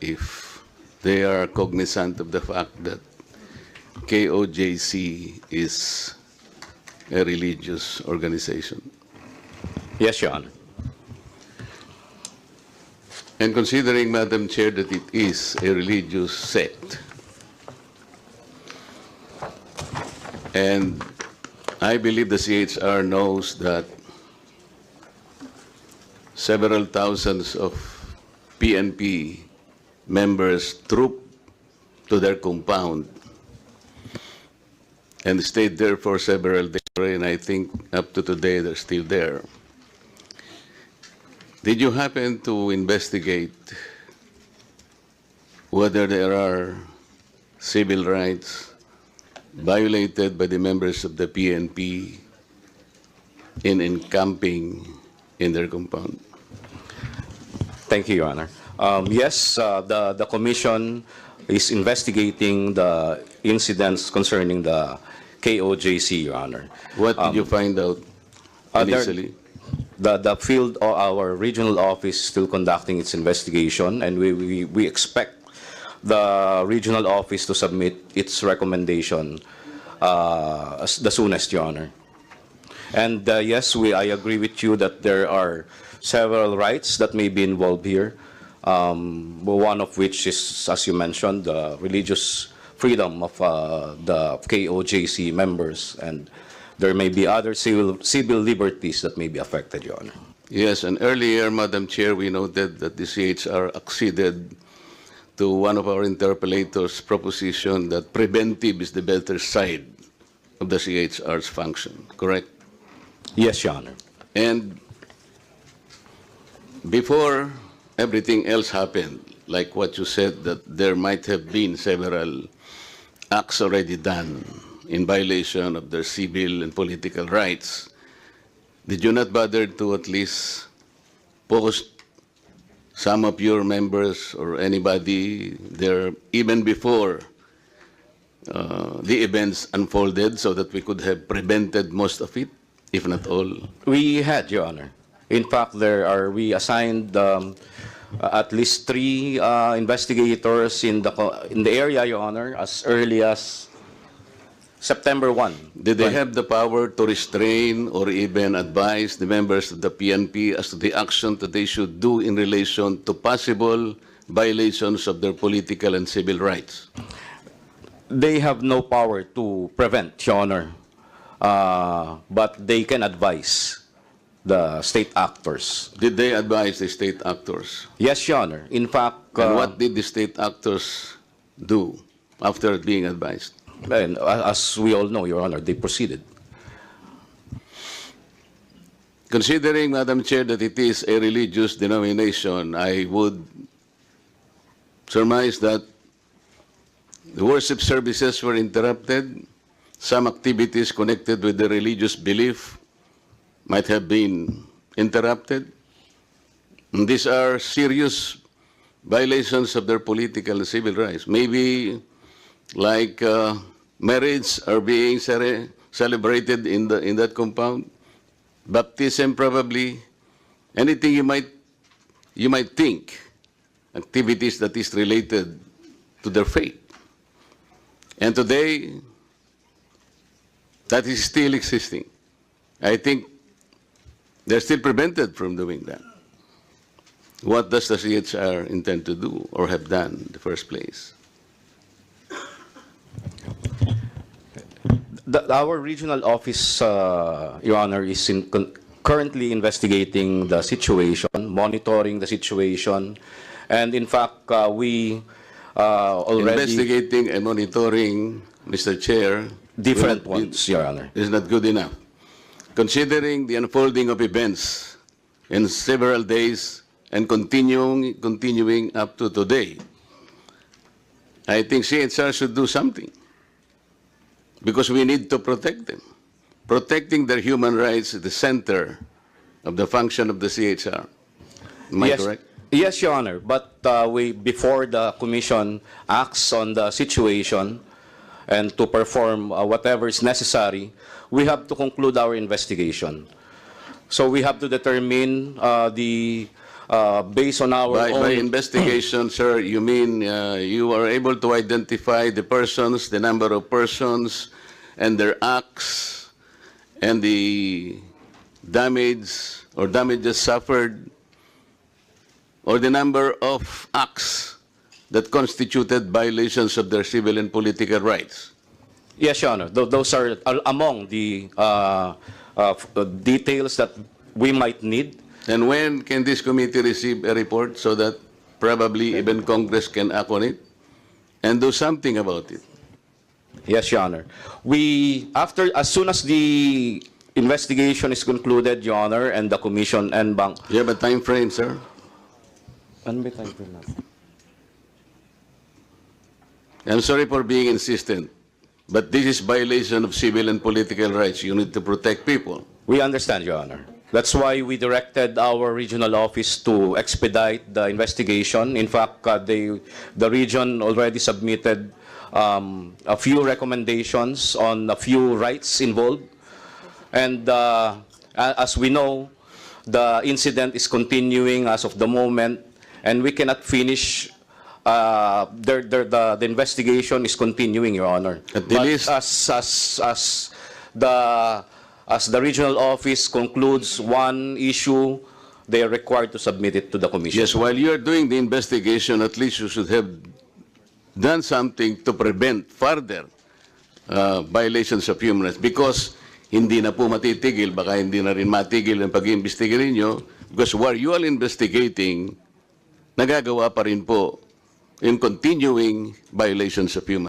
if they are cognizant of the fact that KOJC is a religious organization. Yes, Your Honor. And considering, Madam Chair, that it is a religious sect, and I believe the CHR knows that several thousands of PNP members troop to their compound and stayed there for several days, and I think up to today they're still there. Did you happen to investigate whether there are civil rights violated by the members of the PNP in encamping in their compound? Thank you, Your Honor. Um, Yes, uh, the, the commission is investigating the incidents concerning the KOJC, Your Honor. What did you find out uh, there- initially? The, the field, or our regional office is still conducting its investigation, and we, we, we expect the regional office to submit its recommendation uh, as- the soonest, Your Honor. And uh, yes, we, I agree with you that there are several rights that may be involved here. Um, one of which is, as you mentioned, the religious freedom of uh, the KOJC members, and there may be other civil, civil liberties that may be affected, Your Honor. Yes, and earlier, Madam Chair, we noted that the CHR acceded to one of our interpellators' proposition that preventive is the better side of the CHR's function, correct? Yes, Your Honor. And before everything else happened, like what you said, that there might have been several acts already done in violation of their civil and political rights, did you not bother to at least post some of your members or anybody there even before uh, the events unfolded so that we could have prevented most of it, if not all? We had, Your Honor. In fact, there are, we assigned um, uh, at least three uh, investigators in the, in the area, Your Honor, as early as September 1. Did they have the power to restrain or even advise the members of the PNP as to the action that they should do in relation to possible violations of their political and civil rights? They have no power to prevent, Your Honor, uh, but they can advise the state actors. Did they advise the state actors? Yes, Your Honor. In fact, And uh, what did the state actors do after being advised? and, uh, as we all know, Your Honor, they proceeded. Considering, Madam Chair, that it is a religious denomination, I would surmise that the worship services were interrupted. Some activities connected with the religious belief might have been interrupted. And these are serious violations of their political and civil rights. Maybe like uh, marriage are being celebrated in, the, in that compound baptism probably anything you might you might think activities that is related to their faith and today that is still existing i think they're still prevented from doing that what does the chr intend to do or have done in the first place The, our regional office, uh, Your Honor, is in, currently investigating the situation, monitoring the situation, and in fact, uh, we uh, already investigating and monitoring mr chair different will not be- ones, Your Honor. is not good enough. Considering the unfolding of events in several days and continuing, continuing up to today, I think CHR should do something because we need to protect them. Protecting their human rights is the center of the function of the CHR. Am I yes, correct? Yes, Your Honor. But uh, we, before the commission acts on the situation and to perform uh, whatever is necessary, we have to conclude our investigation. So we have to determine uh, the uh, based on our By, by own... investigation, sir, you mean uh, you are able to identify the persons, the number of persons, and their acts, and the damage or damages suffered, or the number of acts that constituted violations of their civil and political rights. Yes, Your Honor. Tho- Those are a- among the uh, uh, uh, details that we might need. And when can this committee receive a report so that probably even Congress can act on it and do something about it? Yes, Your Honor. We, after, as soon as the investigation is concluded, Your Honor, and the commission and bank... You have a time frame, sir? Ano ba time frame natin? I'm sorry for being insistent, but this is violation of civil and political rights. You need to protect people. We understand, Your Honor. That's why we directed our regional office to expedite the investigation. In fact, uh, they, the region already submitted um, a few recommendations on a few rights involved. And uh, as we know, the incident is continuing as of the moment, and we cannot finish, uh, the, the, the the investigation is continuing, Your Honor. At the But least- as, as, as the, as the regional office concludes one issue, they are required to submit it to the commission. Yes, while you are doing the investigation, at least you should have done something to prevent further uh, violations of human rights because hindi na po matitigil, baka hindi na rin matigil ang pag-iimbestiga ninyo because while you are investigating, nagagawa pa rin po in continuing violations of human